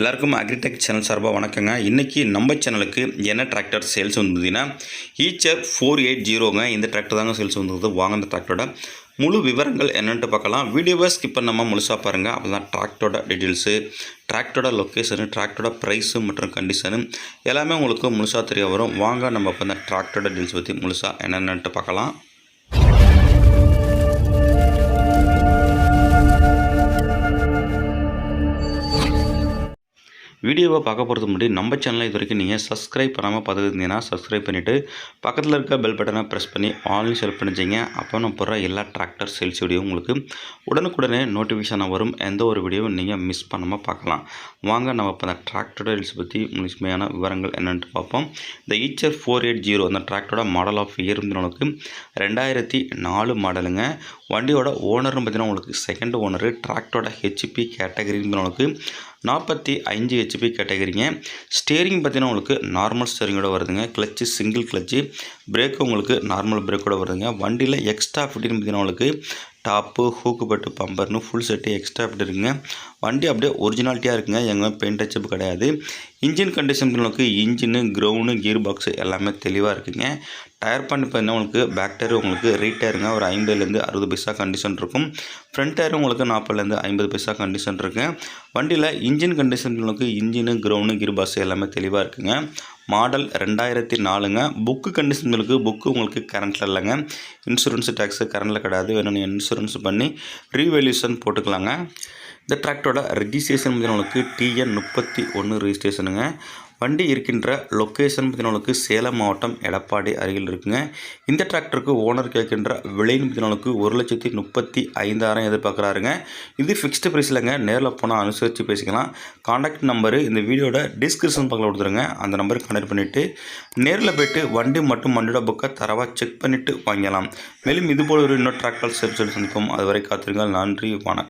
எல்லாருக்கும் agritech channel சார்பாக வணக்கங்க. இன்றைக்கி நம்ம சேனலுக்கு என்ன டிராக்டர் சேல்ஸ் வந்ததுன்னா ஈச்சர் ஃபோர் எயிட் ஜீரோங்க இந்த டிராக்டர் தாங்க சேல்ஸ் வந்தது வாங்க இந்த டிராக்டரோட முழு விவரங்கள் என்னென்ட்டு பார்க்கலாம். வீடியோவை ஸ்கிப் பண்ணாமல் முழுசாக பாருங்கள் அப்போ தான் டிராக்டரோட டீட்டெயில்ஸு டிராக்டரோட லொக்கேஷனு டிராக்டரோட ப்ரைஸு மற்றும் கண்டிஷனு எல்லாமே உங்களுக்கு முழுசாக தெரிய வரும். வாங்க நம்ம இப்போ இந்த டிராக்டரோட டீட்டெயில்ஸ் பற்றி முழுசாக என்னென்னட்டு பார்க்கலாம். வீடியோவை பார்க்க போகிறது முன்னாடி நம்ம சேனலை இது வரைக்கும் நீங்கள் சப்ஸ்கிரைப் பண்ணாமல் பார்த்துருந்தீங்கன்னா சப்ஸ்கிரைப் பண்ணிவிட்டு பக்கத்தில் இருக்க பெல் பட்டனை ப்ரெஸ் பண்ணி ஆன்லைன் செலக்ட் பண்ணிச்சிங்க அப்போ நான் போடுற எல்லா டிராக்டர் சேல்ஸ் வீடியோ உங்களுக்கு உடனுக்குடனே நோட்டிஃபிகேஷனாக வரும். எந்த ஒரு வீடியோவும் நீங்கள் மிஸ் பண்ணாமல் பார்க்கலாம். வாங்க நம்ம இப்போ அந்த டிராக்டரோட ரீல்ஸ் பற்றி முழுமையான விவரங்கள் என்னென்னு பார்ப்போம். இந்த ஈச்சர் ஃபோர் எயிட் ஜீரோ அந்த டிராக்டரோட மாடல் ஆஃப் இயர் உங்களுக்கு ரெண்டாயிரத்தி நாலு மாடலுங்க வண்டியோட ஓனர்னு பார்த்தீங்கன்னா உங்களுக்கு செகண்ட் ஓனரு டிராக்டரோட ஹெச்பி கேட்டகரின்னு உங்களுக்கு நாற்பத்தி அஞ்சு ஹெச்பி கேட்டகிரிங்க. ஸ்டேரிங் பார்த்தீங்கன்னா உங்களுக்கு நார்மல் ஸ்டேரிங்கோட வருதுங்க. கிளச்சு சிங்கிள் கிளச்சு பிரேக்கு உங்களுக்கு நார்மல் பிரேக்கோட வருதுங்க. வண்டியில் எக்ஸ்ட்ரா ஃபிட்டின்னு பார்த்தீங்கன்னா உங்களுக்கு டாப்பு ஹூக்கு பட்டு பம்பர்னு ஃபுல் செட்டு எக்ஸ்ட்ரா அப்படி இருக்குங்க. வண்டி அப்படியே ஒரிஜினாலிட்டியாக இருக்குங்க. எங்கே பெயிண்ட் டச்சப் கிடையாது. இன்ஜின் கண்டிஷன் உங்களுக்கு இன்ஜினு கிரவுண்டு கியர் பாக்ஸு எல்லாமே தெளிவாக இருக்குங்க. டயர் பண்ணி பார்த்தீங்கன்னா உங்களுக்கு? பேக் டயர் உங்களுக்கு ரீட் டயருங்க ஒரு ஐம்பதுலேருந்து அறுபது பைசா கண்டிஷன் இருக்கும். ஃப்ரண்ட் டயர் உங்களுக்கு நாற்பதுலேருந்து ஐம்பது பைசா கண்டிஷன் இருக்குங்க. வண்டியில் இன்ஜின் கண்டிஷன் உங்களுக்கு இன்ஜினு க்ரௌனு கியர் பாக்ஸ் எல்லாமே தெளிவாக இருக்குங்க. மாடல் ரெண்டாயிரத்தி நாலுங்க. புக்கு கண்டிஷன்களுக்கு புக்கு உங்களுக்கு கரண்ட்டில் இல்லைங்க. இன்சூரன்ஸ் டேக்ஸு கரண்ட்டில் கிடையாது. வேணும்னு இன்சூரன்ஸ் பண்ணி ரீவேல்யூஷன் போட்டுக்கலாங்க. இந்த டிராக்டரோட ரெஜிஸ்ட்ரேஷன் உங்களுக்கு டிஎன் முப்பத்தி ஒன்று ரிஜிஸ்ட்ரேஷனுங்க வண்டி இருக்கின்ற லொக்கேஷன் பார்த்தீங்கன்னா சேலம் மாவட்டம் எடப்பாடி அருகில் இருக்குங்க. இந்த டிராக்டருக்கு ஓனர் கேட்கின்ற விலைன்னு பார்த்தீங்கன்னா ஒரு லட்சத்தி முப்பத்தி ஐந்தாயிரம் எதிர்பார்க்குறாருங்க. இது ஃபிக்ஸ்டு ப்ரைஸ்லங்க நேரில் போனால் அனுசரித்து பேசிக்கலாம். காண்டாக்ட் நம்பரு இந்த வீடியோட டிஸ்கிரிப்ஷன் பக்கத்தில் கொடுத்துருங்க. அந்த நம்பருக்கு கனெக்ட் பண்ணிவிட்டு நேரில் போய்ட்டு வண்டி மற்றும் வண்டியோட புக்கை தரவாக செக் பண்ணிவிட்டு வாங்கலாம் மேலும் இதுபோல் ஒரு இன்னொரு டிராக்டர் சர்வீஸ் சந்திப்போம். அதுவரை காத்திருங்கள். நன்றி. வணக்கம்.